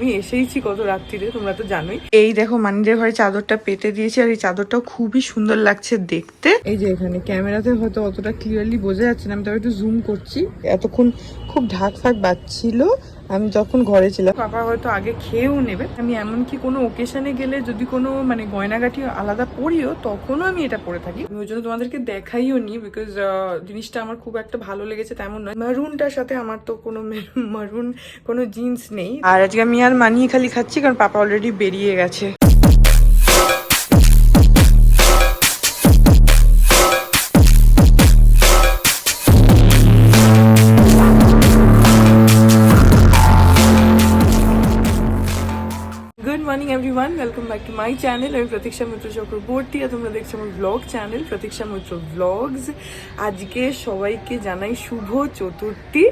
আমি এসেইছি কত রাত্রিরে তোমরা তো জানোই। এই দেখো মানিদের ঘরে চাদরটা পেতে দিয়েছি আর এই চাদরটাও খুবই সুন্দর লাগছে দেখতে। এই যে এখানে ক্যামেরাতে হয়তো অতটা ক্লিয়ারলি বোঝা যাচ্ছে না আমি তবে একটু জুম করছি। এতক্ষণ খুব ঢাক ফাঁক বাজছিল আমি যখন ঘরে ছিলাম পাপা হয়তো আগে খেয়েও নেবে। আমি এমনকি কোনো ওকেশনে গেলে যদি কোনো মানে গয়নাগাটি আলাদা পরিও, তখনও আমি এটা পরে থাকি। আমি ওই জন্য তোমাদেরকে দেখাইও নি বিকজ জিনিসটা আমার খুব একটা ভালো লেগেছে তেমন নয়। মারুনটার সাথে আমার তো কোনো মারুন, কোনো জিন্স নেই। আর আজকে আমি আর মানিয়ে খালি খাচ্ছি, কারণ পাপা অলরেডি বেরিয়ে গেছে। Everyone welcome back to my channel আমি প্রতীক্ষা মিত্র চক্রবর্তী আর তোমরা দেখছ আমার ব্লগ চ্যানেল প্রতীক্ষা মিত্র ব্লগস আজকে সবাইকে জানাই শুভ চতুর্থী।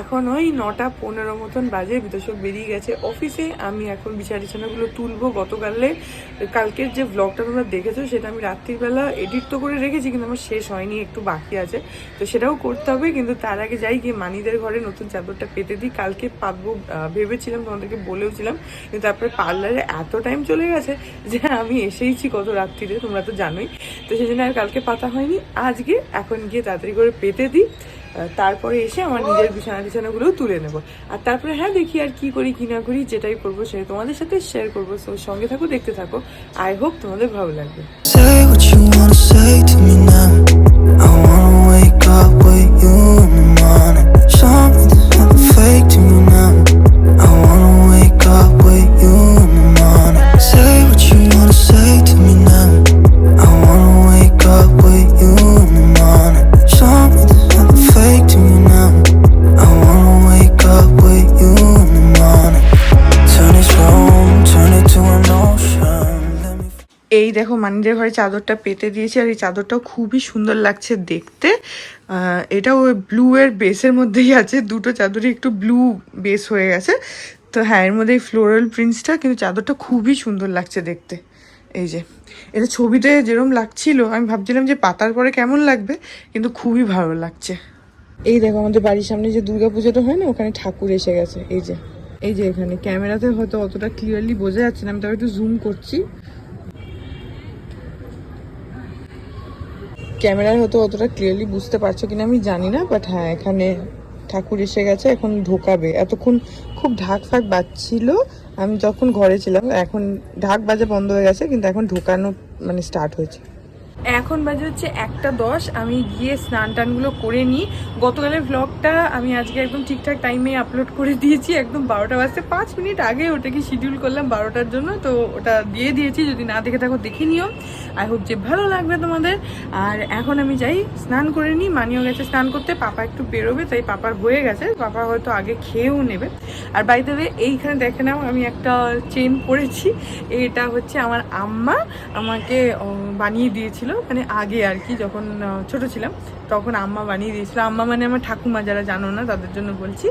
এখন ওই নটা পনেরো মতন বাজে বিতোষক বেরিয়ে গেছে অফিসে আমি এখন বিছানা টিছানাগুলো তুলবো গতকালে। কালকের যে ব্লগটা তোমরা দেখেছ, সেটা আমি রাত্রিবেলা এডিট তো করে রেখেছি, কিন্তু আমার শেষ হয়নি, একটু বাকি আছে। তো সেটাও করতে হবে, কিন্তু তার আগে যাই গিয়ে মানিদের ঘরে নতুন চাদরটা পেতে দিই। কালকে পাতবো ভেবেছিলাম, তোমাদেরকে বলেওছিলাম, কিন্তু তারপরে পার্লারে এত টাইম চলে গেছে যে আমি এসেইছি কত রাত্রিরে, তোমরা তো জানোই। তো সেই জন্য আর কালকে পাতা হয়নি, আজকে এখন গিয়ে তাড়াতাড়ি করে পেতে দিই তারপরে এসে আমার নিজের বিছানা টিছানাগুলোও তুলে নেব। আর তারপরে হ্যাঁ দেখি আর কি করি, কি না করি, যেটাই করব সেটা তোমাদের সাথে শেয়ার করব। তো সঙ্গে থাকো, দেখতে থাকো। আই হোপ তোমাদের ভালো লাগবে. I wanna wake up with you. দেখো মানিদের ঘরে চাদরটা পেতে দিয়েছি আর এই চাদরটাও খুবই সুন্দর লাগছে দেখতে। আহ, এটাও ব্লু এর বেসের মধ্যেই আছে। দুটো চাদরই একটু ব্লু বেস হয়ে গেছে। তো হ্যাঁ এর মধ্যে এই ফ্লোরাল প্রিন্টসটা কিন্তু চাদরটা খুবই সুন্দর লাগছে দেখতে। এই যে এটা ছবিতে যেরকম লাগছিল আমি ভাবছিলাম যে পাতার পরে কেমন লাগবে কিন্তু খুবই ভালো লাগছে। এই দেখো আমাদের বাড়ির সামনে যে দুর্গা পুজোটা হয় না ওখানে ঠাকুর এসে গেছে। এই যে এই যে এখানে। ক্যামেরাতে হয়তো অতটা ক্লিয়ারলি বোঝা যাচ্ছে না আমি তবে একটু জুম করছি। ক্যামেরায় হয়তো অতটা ক্লিয়ারলি বুঝতে পারছ কিনা আমি জানি না বাট হ্যাঁ এখানে ঠাকুর এসে গেছে, এখন ঢোকাবে। এতক্ষণ খুব ঢাক ফাক বাজছিল। আমি যখন ঘরে ছিলাম, এখন ঢাক বাজা বন্ধ হয়ে গেছে, কিন্তু এখন ঢোকানো মানে স্টার্ট হয়েছে। এখন বাজে হচ্ছে একটা দশ, আমি গিয়ে স্নান টানগুলো করে নিই। গতকালের ভ্লগটা আমি আজকে একদম ঠিকঠাক টাইমে আপলোড করে দিয়েছি, একদম বারোটা বাজতে পাঁচ মিনিট আগে ওটাকে শিডিউল করলাম বারোটার জন্য, তো ওটা দিয়ে দিয়েছি, যদি না দেখে থাকো দেখে নিও। আই হোপ যে ভালো লাগবে তোমাদের। আর এখন আমি যাই, স্নান করে নিই। মানিও গেছে স্নান করতে, পাপা একটু বেরোবে, তাই পাপার হয়ে গেছে। পাপা হয়তো আগে খেয়েও নেবে। আর বাইতে এইখানে দেখে নাও, আমি একটা চেন পরেছি। এটা হচ্ছে আমার আম্মা, আমাকে বানিয়ে দিয়েছিল। মানে আগে আর কি যখন ছোট ছিলাম, তখন আম্মা বানিয়ে দিয়েছিল। আম্মা মানে আমার ঠাকুমা, যারা জানো না, তাদের জন্য বলছি।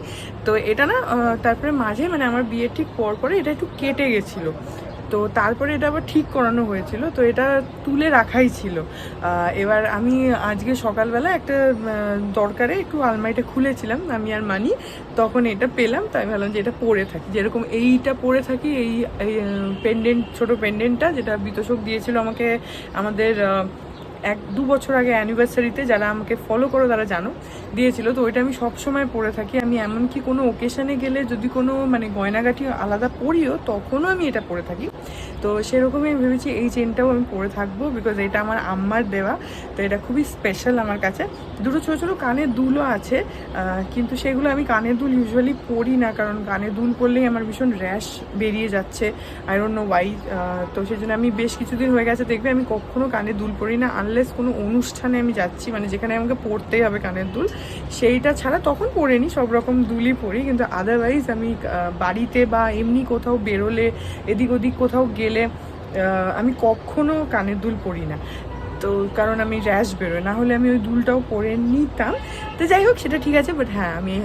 তো এটা না তারপরে মাঝে মানে আমার বিয়ের ঠিক পর পরে এটা একটু কেটে গেছিল। তো তারপরে এটা আবার ঠিক করানো হয়েছিল, তো এটা তুলে রাখাই ছিল। এবার আমি আজকে সকালবেলা একটা দরকারে একটু আলমারিটা খুলেছিলাম, আমি আর মানি। তখন এটা পেলাম, তাই ভাবলাম যে এটা পরে থাকি। যেরকম এইটা পরে থাকি, এই পেন্ডেন্ট ছোট পেন্ডেন্টটা যেটা বিতোষক দিয়েছিল আমাকে, আমাদের এক দু বছর আগে অ্যানিভার্সারিতে যারা আমাকে ফলো করো তারা জানো, দিয়েছিল। তো ওইটা আমি সব সময় পরে থাকি। আমি এমনকি কোনো ওকেশনে গেলে যদি কোনো মানে গয়নাগাটি আলাদা পরিও, তখনও আমি এটা পরে থাকি। তো সেরকমই আমি ভেবেছি এই চেনটাও আমি পরে থাকব বিকজ এটা আমার আম্মার দেওয়া। তো এটা খুবই স্পেশাল আমার কাছে। দুটো ছোটো ছোটো কানের দুলও আছে কিন্তু সেগুলো আমি কানের দুল ইউজুয়ালি পরি না, কারণ কানের দুল পরলেই আমার ভীষণ র্যাশ বেরিয়ে যাচ্ছে। আই নো ওয়াই তো সেই জন্য আমি বেশ কিছুদিন হয়ে গেছে, দেখবে আমি কখনো কানে দুল পরি না আনলেস কোনো অনুষ্ঠানে আমি যাচ্ছি মানে যেখানে আমাকে পড়তেই হবে কানের দুল, সেইটা ছাড়া তখন পরে নিই সব রকম দুলই পরি কিন্তু আদারওয়াইজ আমি বাড়িতে বা এমনি কোথাও বেরোলে, এদিক ওদিক কোথাও গেলে আমি কখনো কানের দুল পরি না। তো কারণ আমি র্যাশ বেরোয় না হলে আমি ওই দুলটাও পরে নিতাম। তো যাই হোক, সেটা ঠিক আছে বাট হ্যাঁ আমি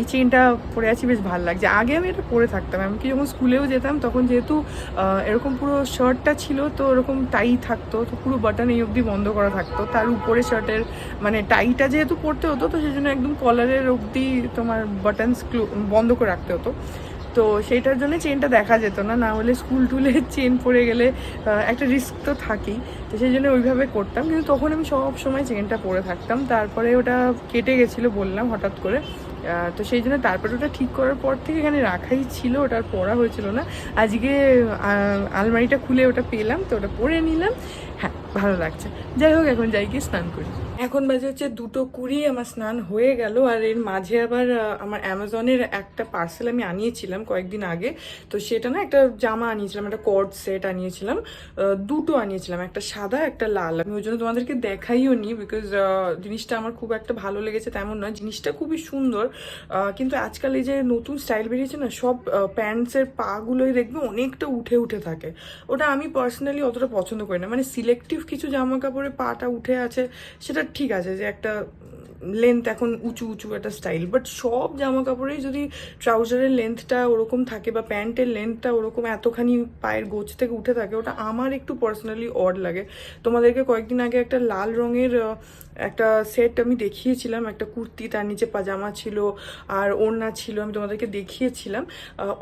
এই চেনটা পরে আছি, বেশ ভালো লাগছে। আগে আমি এটা পরে থাকতাম, এমনকি যখন স্কুলেও যেতাম, তখন যেহেতু এরকম পুরো শার্টটা ছিল, তো ওরকম টাই থাকতো, তো পুরো বাটন এই অবধি বন্ধ করা থাকতো। তার উপরে শার্টের মানে টাইটা যেহেতু পরতে হতো, তো সেই জন্য একদম কলারের অবধি তোমার বাটনস বন্ধ করে রাখতে হতো। তো সেইটার জন্য চেনটা দেখা যেত না না হলে স্কুল টুলে চেন পড়ে গেলে একটা রিস্ক তো থাকেই। তো সেই জন্য ওইভাবে করতাম, কিন্তু তখন আমি সব সময় চেনটা পরে থাকতাম। তারপরে ওটা কেটে গেছিল বললাম হঠাৎ করে। তো সেই জন্য তারপরে ওটা ঠিক করার পর থেকে এখানে রাখাই ছিল ওটা আর হয়েছিল না। আজকে আলমারিটা খুলে ওটা পেলাম, তো ওটা পরে নিলাম। হ্যাঁ ভালো লাগছে। যাই হোক, এখন যাই গিয়ে স্নান করি। এখন বাজে হচ্ছে দুটো কুড়ি, আমার স্নান হয়ে গেল। আর এর মাঝে আবার আমার অ্যামাজনের একটা পার্সেল আমি আনিয়েছিলাম কয়েকদিন আগে। তো সেটা না একটা জামা আনিয়েছিলাম, একটা কর্ড সেট আনিয়েছিলাম। দুটো আনিয়েছিলাম, একটা সাদা, একটা লাল। আমি ওই জন্য তোমাদেরকে দেখাইও নি বিকজ জিনিসটা আমার খুব একটা ভালো লেগেছে তেমন নয়। জিনিসটা খুবই সুন্দর কিন্তু আজকাল এই যে নতুন স্টাইল বেরিয়েছে না, সব প্যান্টসের পাগুলোই দেখবে অনেকটা উঠে উঠে থাকে। ওটা আমি পার্সোনালি অতটা পছন্দ করি না। মানে সিলেক্টিভ কিছু জামা কাপড়ে পাটা উঠে আছে, সেটা ঠিক আছে যে একটা লেন্থ এখন উঁচু উঁচু একটা স্টাইল বাট সব জামা কাপড়েই যদি ট্রাউজারের লেন্থটা ওরকম থাকে বা প্যান্টের লেন্থটা ওরকম এতখানি পায়ের গোছ থেকে উঠে থাকে, ওটা আমার একটু পার্সোনালি অড লাগে। তোমাদেরকে কয়েকদিন আগে একটা লাল রঙের একটা সেট আমি দেখিয়েছিলাম, একটা কুর্তি, তার নিচে পাজামা ছিল আর ওড়না ছিল, আমি তোমাদেরকে দেখিয়েছিলাম।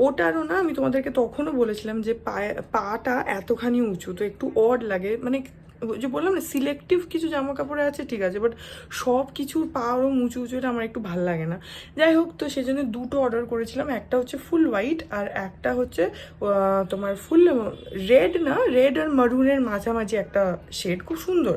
ওটারও না, আমি তোমাদেরকে তখনও বলেছিলাম যে পায়ে, পাটা এতখানি উঁচু, তো একটু অড লাগে। মানে যে বললাম না সিলেক্টিভ কিছু জামা কাপড়ে আছে, ঠিক আছে বাট সব কিছু পা ওরম উঁচু উঁচু, এটা আমার একটু ভালো লাগে না। যাই হোক, তো সেই জন্য দুটো অর্ডার করেছিলাম, একটা হচ্ছে ফুল হোয়াইট আর একটা হচ্ছে তোমার ফুল রেড না রেড আর মারুনের মাঝামাঝি একটা শেড খুব সুন্দর।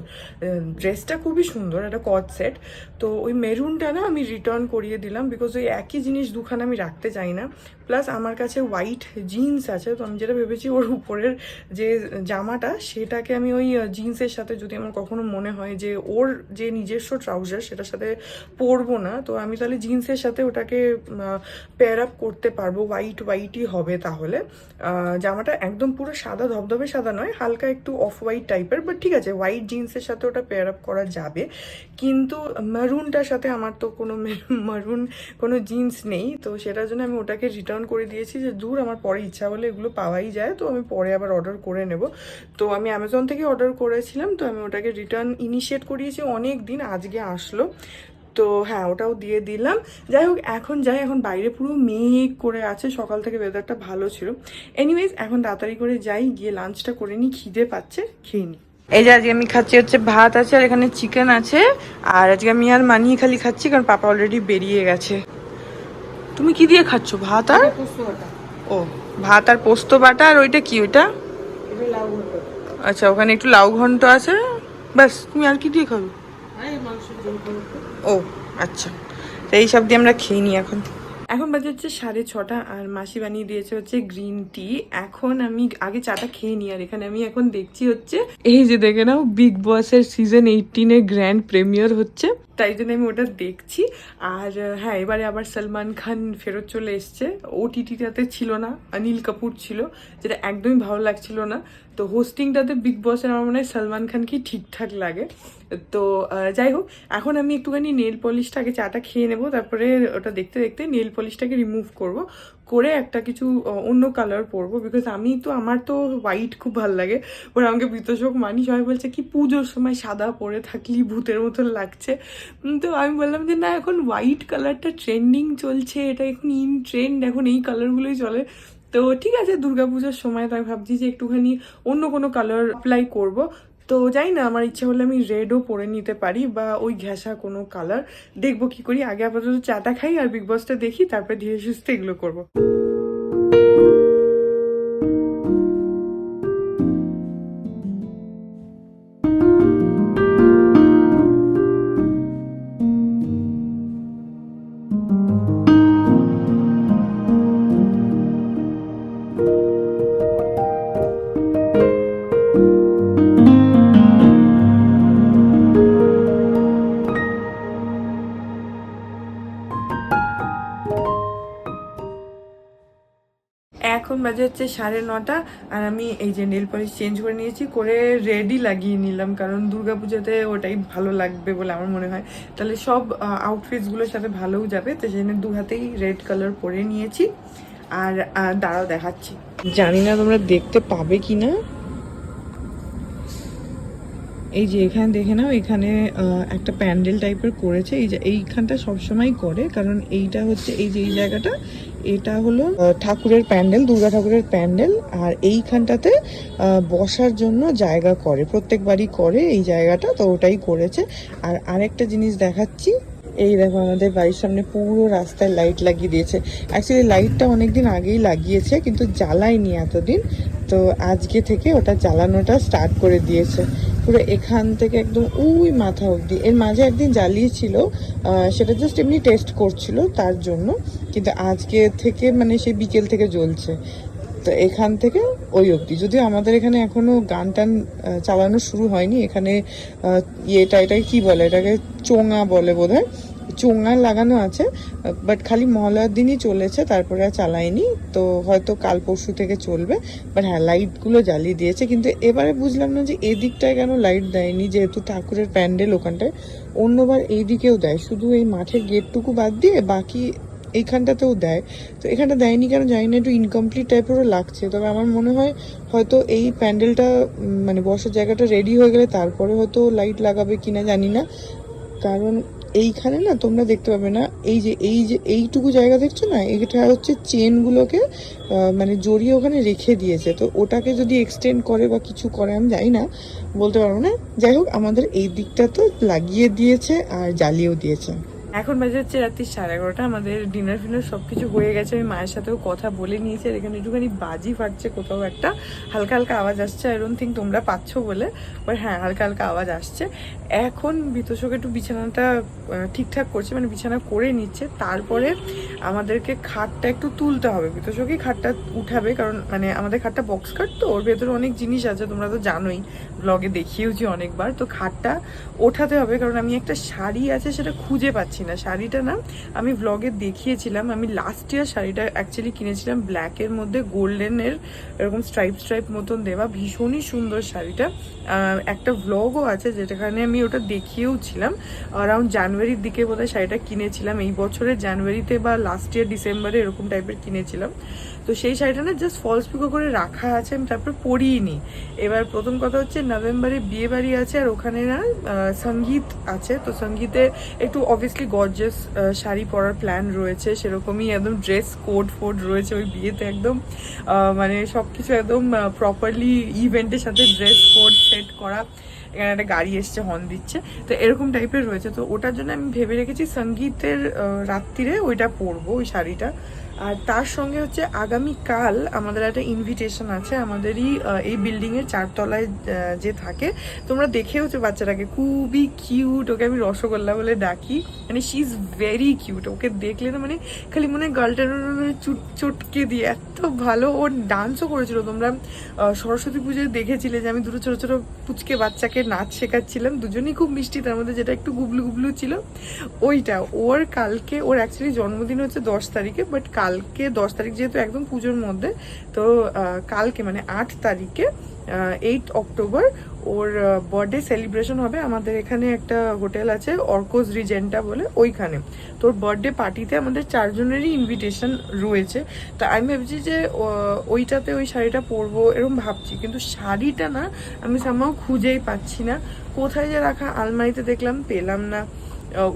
ড্রেসটা খুবই সুন্দর, একটা কট সেট তো ওই মেরুনটা না আমি রিটার্ন করিয়ে দিলাম বিকজ ওই একই জিনিস দুখানা আমি রাখতে চাই না। প্লাস আমার কাছে হোয়াইট জিন্স আছে, তো আমি যেটা ভেবেছি ওর উপরের যে জামাটা, সেটাকে আমি ওই জিন্সের সাথে যদি আমার কখনো মনে হয় যে ওর যে নিজস্ব ট্রাউজার সেটার সাথে পরবো না, তো আমি তাহলে জিন্সের সাথে ওটাকে পেয়ার আপ করতে পারব হোয়াইট হোয়াইটই হবে তাহলে। জামাটা একদম পুরো সাদা, ধবধবে সাদা নয়, হালকা একটু অফ হোয়াইট টাইপের বাট ঠিক আছে হোয়াইট জিন্সের সাথে ওটা পেয়ার আপ করা যাবে। কিন্তু মারুনটার সাথে আমার তো কোনো মারুন কোনো জিন্স নেই, তো সেটার জন্য আমি ওটাকে রিটার্ন করে দিয়েছি যে, দূর, আমার পরে ইচ্ছা হলে এগুলো পাওয়াই যায়। তো আমি পরে আবার অর্ডার করে নেব। তো আমি অ্যামাজন থেকে অর্ডার করেছিলাম। তো আমি ওটাকে রিটার্ন ইনিশিয়েট করিয়েছি অনেক দিন, আজকে আসলো। তো হ্যাঁ ওটাও দিয়ে দিলাম। যাই হোক, এখন যাই, এখন বাইরে পুরো মেঘ করে আছে। সকাল থেকে ওয়েদারটা ভালো ছিল। এনিওয়েজ এখন তাড়াতাড়ি করে যাই, গিয়ে লাঞ্চটা করে নিই, খিদে পাচ্ছে, খেয়ে নিই। এই যে আজকে আমি খাচ্ছি হচ্ছে ভাত আছে আর এখানে চিকেন আছে। আর আজকে আমি আর মানিয়ে খালি খাচ্ছি কারণ পাপা অলরেডি বেরিয়ে গেছে। তুমি কি দিয়ে খাচ্ছ ভাত আর? ও ভাত আর পোস্ত বাটা আর ওইটা কি ওইটা? আচ্ছা ওখানে একটু লাউ ঘন্ট আছে। ব্যাস তুমি আর কি দিয়ে খাবে? ও আচ্ছা। তো এই সব দিয়ে আমরা খেয়ে নিই এখন। এখন বাজে হচ্ছে সাড়ে ছটা আর মাসি বানিয়ে দিয়েছে হচ্ছে গ্রিন টি। এখন আমি আগে চাটা খেয়ে নিই আর এখানে আমি এখন দেখছি হচ্ছে এই যে দেখে নাও বিগ বসের সিজন এইটিনের গ্র্যান্ড প্রিমিয়ার হচ্ছে। তাই জন্য আমি ওটা দেখছি। আর হ্যাঁ এবারে আবার সলমান খান ফেরত চলে এসছে। ওটিটিটাতে ছিল না, অনিল কাপুর ছিল, যেটা একদমই ভালো লাগছিল না। তো হোস্টিংটাতে বিগ বসের আমার মনে হয় সলমান খানকেই ঠিকঠাক লাগে। তো যাই হোক, এখন আমি একটুখানি নেল পলিশটা আগে চাটা খেয়ে নেব, তারপরে ওটা দেখতে দেখতে নেল পলিশটাকে রিমুভ করব। করে একটা কিছু অন্য কালার পরবো বিকজ আমি তো, আমার তো হোয়াইট খুব ভালো লাগে। ওরা আমাকে বিতোষক মানি, সবাই বলছে, কি পুজোর সময় সাদা পরে থাকলি, ভূতের মতন লাগছে। তো আমি বললাম যে, না, এখন হোয়াইট কালারটা ট্রেন্ডিং চলছে, এটা এখন ইন ট্রেন্ড এখন এই কালারগুলোই চলে। তো ঠিক আছে, দুর্গাপূজার সময় তাই ভাবছি যে একটুখানি অন্য কোনো কালার অ্যাপ্লাই করব। তো যাই না, আমার ইচ্ছা হলে আমি রেডও পরে নিতে পারি বা ওই ঘেঁষা কোনো কালার দেখব কি করি, আগে আপাতত চাটা খাই আর বিগ বসটা দেখি, তারপরে ধীরে সুস্থে এগুলো করব। এখন বাজে হচ্ছে সাড়ে নটা, আর আমি এই যে নেল পলিশ চেঞ্জ করে নিয়েছি, করে রেডি লাগিয়ে নিলাম, কারণ দুর্গাপূজাতে ওটাই ভালো লাগবে বলে আমার মনে হয়। তাহলে সব আউটফিটসগুলোর সাথে ভালোও যাবে, তো সেই জন্য দু হাতেই রেড কালার পরে নিয়েছি, আর দাঁড়াও দেখাচ্ছি। জানি না তোমরা দেখতে পাবে কি না এই যে এখানে দেখে নাও, এখানে একটা প্যান্ডেল টাইপের করেছে, এই যে এইখানটা সবসময় করে, কারণ এইটা হচ্ছে এই যে এই জায়গাটা এটা হলো ঠাকুরের প্যান্ডেল, দুর্গা ঠাকুরের প্যান্ডেল, আর এইখানটাতে বসার জন্য জায়গা করে, প্রত্যেকবারই করে এই জায়গাটা, তো ওটাই করেছে। আর আরেকটা জিনিস দেখাচ্ছি এই দেখো, আমাদের বাড়ির সামনে পুরো রাস্তায় লাইট লাগিয়ে দিয়েছে। অ্যাকচুয়ালি লাইটটা অনেকদিন আগেই লাগিয়েছে, কিন্তু জ্বালায়নি এতদিন। তো আজকে থেকে ওটা জ্বালানোটা স্টার্ট করে দিয়েছে। পুরো এখান থেকে একদম ওই মাথা অবধি। এর মাঝে একদিন জ্বালিয়েছিল সেটা জাস্ট এমনি টেস্ট করছিল তার জন্য। কিন্তু আজকে থেকে মানে সেই বিকেল থেকে জ্বলছে। তো এখান থেকে ওই অবধি। যদিও আমাদের এখানে এখনও গান টান চালানো শুরু হয়নি। এখানে ইয়েটা, এটাকে কি বলে? এটাকে চোঙা বলে বোধ হয় চোঙা লাগানো আছে বাট খালি মহালয়ার দিনই চলেছে, তারপরে আর চালায়নি। তো হয়তো কাল পরশু থেকে চলবে বাট হ্যাঁ লাইটগুলো জ্বালিয়ে দিয়েছে। কিন্তু এবারে বুঝলাম না যে এদিকটায় কেন লাইট দেয়নি, যেহেতু ঠাকুরের প্যান্ডেল ওখানটায়। অন্যবার এইদিকেও দেয়, শুধু এই মাঠের গেটটুকু বাদ দিয়ে বাকি এইখানটাতেও দেয়। তো এখানটা দেয়নি কেন জানি না, একটু ইনকমপ্লিট টাইপেরও লাগছে। তবে আমার মনে হয় হয়তো এই প্যান্ডেলটা মানে বসার জায়গাটা রেডি হয়ে গেলে তারপরে হয়তো লাইট লাগাবে কিনা জানি না। কারণ এইখানে না তোমরা দেখতে পাবে না, এই যে এই যে, এইটুকু জায়গা দেখছ না? এটা হচ্ছে চেনগুলোকে মানে জড়িয়ে ওখানে রেখে দিয়েছে। তো ওটাকে যদি এক্সটেন্ড করে বা কিছু করে, আমি জানি না, বলতে পারব না। যাই হোক, আমাদের এই দিকটা তো লাগিয়ে দিয়েছে আর জ্বালিয়েও দিয়েছে। এখন বাজে হচ্ছে রাত্রি সাড়ে এগারোটা, আমাদের ডিনার ফিনার সব কিছু হয়ে গেছে। আমি মায়ের সাথেও কথা বলে নিয়েছি, আর এখানে একটুখানি বাজি ফাটছে কোথাও একটা। হালকা হালকা আওয়াজ আসছে আই ডোন্ট থিঙ্ক তোমরা পাচ্ছ বলে বাট হ্যাঁ হালকা হালকা আওয়াজ আসছে। এখন বিতোষক একটু বিছানাটা ঠিকঠাক করছে মানে বিছানা করে নিচ্ছে। তারপরে আমাদেরকে খাটটা একটু তুলতে হবে। বিতোষকই খাটটা উঠাবে, কারণ মানে আমাদের খাটটা বক্স খাট তো, ওর ভেতরে অনেক জিনিস আছে, তোমরা তো জানোই। ব্লগে দেখিয়েওছি অনেকবার, তো খাটটা ওঠাতে হবে, কারণ আমি একটা শাড়ি আছে, সেটা খুঁজে পাচ্ছি না। শাড়িটা না আমি ব্লগে দেখিয়েছিলাম। আমি লাস্ট ইয়ার শাড়িটা অ্যাকচুয়ালি কিনেছিলাম ব্ল্যাকের মধ্যে গোল্ডেনের এরকম স্ট্রাইপ স্ট্রাইপ মতন দেওয়া। ভীষণই সুন্দর শাড়িটা। একটা ভ্লগও আছে যেটাখানে আমি ওটা দেখিয়েও ছিলাম। অ্যারাউন্ড জানুয়ারির দিকে বোধহয় শাড়িটা কিনেছিলাম। এই বছরের জানুয়ারিতে বা লাস্ট ইয়ার ডিসেম্বরে এরকম টাইপের কিনেছিলাম। তো সেই শাড়িটা না জাস্ট ফলস পিকো করে রাখা আছে। আমি তারপর পরিয়ে এবার প্রথম কথা হচ্ছে নভেম্বরে বিয়ে বাড়ি আছে আর ওখানে না সংগীত আছে। তো সঙ্গীতে একটু অবভিয়াসলি গর্জাস শাড়ি পরার প্ল্যান রয়েছে। সেরকমই একদম ড্রেস কোড ফোড রয়েছে ওই বিয়েতে একদম। মানে সব কিছু একদম প্রপারলি ইভেন্টের সাথে ড্রেস কোড সেট করা। এখানে একটা গাড়ি এসছে হর্ন দিচ্ছে। তো এরকম টাইপের রয়েছে। তো ওটার জন্য আমি ভেবে রেখেছি সঙ্গীতের রাত্রিরে ওইটা পরবো, ওই শাড়িটা। আর তার সঙ্গে হচ্ছে আগামীকাল আমাদের একটা ইনভিটেশন আছে, আমাদেরই এই বিল্ডিং এর চারতলায় যে থাকে। তোমরা দেখেওছো বাচ্চাটাকে, খুবই কিউট ওকে আমি রসগোল্লা বলে ডাকি। মানে শি ইজ ভেরি কিউট ওকে দেখলে না মানে খালি মনে হয় গালটার চুট, চটকে দিয়ে এত ভালো। ও ডান্সও করেছিল, তোমরা সরস্বতী পুজোয় দেখেছিলে যে আমি দুটো ছোটো ছোটো পুচকে বাচ্চাকে নাচ শেখাচ্ছিলাম। দুজনেই খুব মিষ্টি, তার মধ্যে যেটা একটু গুবলু গুবলু ছিল, ওইটা। ওর কালকে, ওর অ্যাকচুয়ালি জন্মদিন হচ্ছে দশ তারিখে বাট কালকে দশ তারিখ যেহেতু একদম পুজোর মধ্যে, তো কালকে মানে আট তারিখে এইট অক্টোবর ওর বার্থডে সেলিব্রেশন হবে আমাদের এখানে একটা হোটেল আছে অর্কোজ রিজেন্টা বলে ওইখানে। তোর বার্থডে পার্টিতে আমাদের চারজনেরই ইনভিটেশন রয়েছে। তা আমি ভাবছি যে ওইটাতে ওই শাড়িটা পরবো এরকম ভাবছি, কিন্তু শাড়িটা না আমি সামাও খুঁজেই পাচ্ছি না। কোথায় যে রাখা আলমারিতে দেখলাম পেলাম না।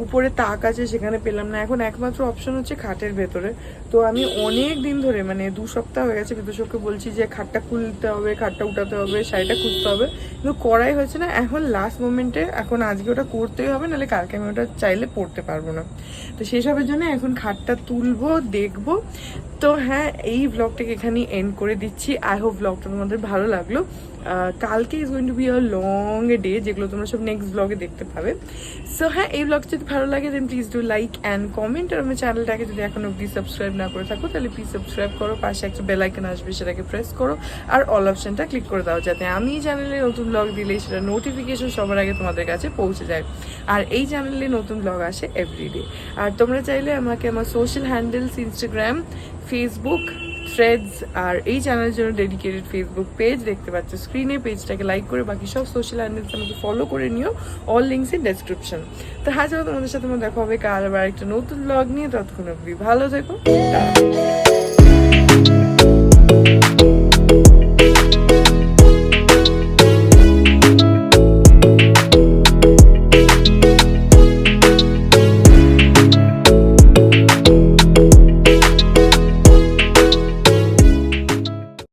উপরে তাক আছে সেখানে পেলাম না। এখন একমাত্র অপশন হচ্ছে খাটের ভেতরে। তো আমি অনেক দিন ধরে মানে দু সপ্তাহ হয়ে গেছে বিদুষককে বলছি যে খাটটা খুলতে হবে, খাটটা উঠাতে হবে, শাড়িটা খুঁজতে হবে। কিন্তু করাই হয়েছে না। এখন লাস্ট মোমেন্টে এখন আজকে ওটা করতেই হবে, নাহলে কালকে আমি ওটা চাইলে পড়তে পারব না। তো সেসবের জন্য এখন খাটটা তুলবো, দেখব। তো হ্যাঁ এই ব্লগটাকে এখানে এন্ড করে দিচ্ছি। আই হোপ ব্লগটা তোমাদের ভালো লাগল। কালকে is going to be a long a day যেগুলো তোমরা সব নেক্সট ব্লগে দেখতে পাবে। সো হ্যাঁ এই ব্লগ যদি ভালো লাগে then please do like and comment আর আমার চ্যানেলটাকে যদি এখন অব্দি সাবস্ক্রাইব না করে থাকো, তাহলে প্লিজ সাবস্ক্রাইব করো। পাশে একটা বেল আইকন আসবে, সেটাকে প্রেস করো। আর অল অপশনটা ক্লিক করে দাও, যাতে আমি এই চ্যানেলে নতুন ব্লগ দিলে সেটা নোটিফিকেশন সবার আগে তোমাদের কাছে পৌঁছে যায়। আর এই চ্যানেলে নতুন ব্লগ আসে এভরিডে আর তোমরা চাইলে আমাকে আমার social handles Instagram Facebook Threads আর এই চ্যানেলের জন্য ডেডিকেটেড ফেসবুক পেজ দেখতে পাচ্ছ। স্ক্রিনে পেজটাকে লাইক করে বাকি সব সোশ্যাল হ্যান্ডেলস আমাকে ফলো করে নিও। অল লিঙ্কস ইন ডেসক্রিপশন তো হ্যাঁ চলো তোমাদের সাথে আমার দেখা হবে। কাল আবার একটা নতুন ব্লগ নিয়ে। ততক্ষণ অব্দি ভালো থেকো।